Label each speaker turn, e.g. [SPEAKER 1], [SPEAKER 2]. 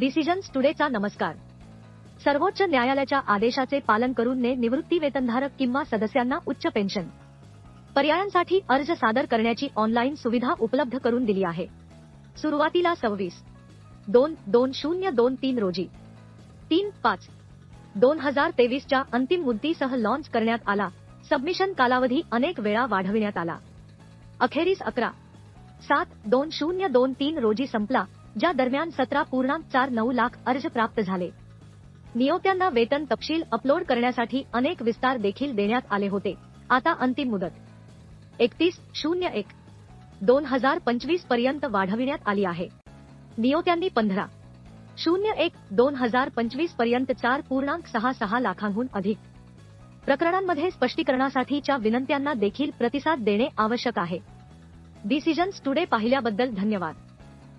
[SPEAKER 1] Decisions टुडेचा नमस्कार. सर्वोच्च न्यायालयाच्या आदेशाचे पालन करून ने निवृत्ती वेतनधारक किंवा सदस्यांना उच्च पेन्शन. पर्यायांसाठी अर्ज सादर करण्याची ऑनलाईन सुविधा उपलब्ध करून दिली आहे. सुरुवातीला सव्वीस दोन दोन शून्य दोन तीन रोजी. तीन पाच दोन हजार तेवीसच्या अंतिम मुद्दीसह लॉन्च करण्यात आला. सबमिशन कालावधी अनेक वेळा वाढविण्यात आला. अखेरीस अकरा सात दोन शून्य दोन तीन रोजी संपला. ज्या दरम्यान सतरा पूर्णांक चार नऊ लाख अर्ज प्राप्त झाले. नियोक्त्यांना वेतन तपशील अपलोड करण्यासाठी अनेक विस्तार देखील देण्यात आले होते. आता अंतिम मुदत. एकतीस शून्य एक दोन हजार पंचवीसपर्यंत वाढविण्यात आली आहे. नियोक्त्यांनी पंधरा शून्य एक दोन हजार पंचवीसपर्यंत चार पूर्णांक सहा सहा लाखांहून अधिक. प्रकरणांमध्ये स्पष्टीकरणासाठीच्या विनंत्यांना देखील प्रतिसाद देणे आवश्यक आहे. डिसिजन्स टुडे पाहिल्याबद्दल धन्यवाद.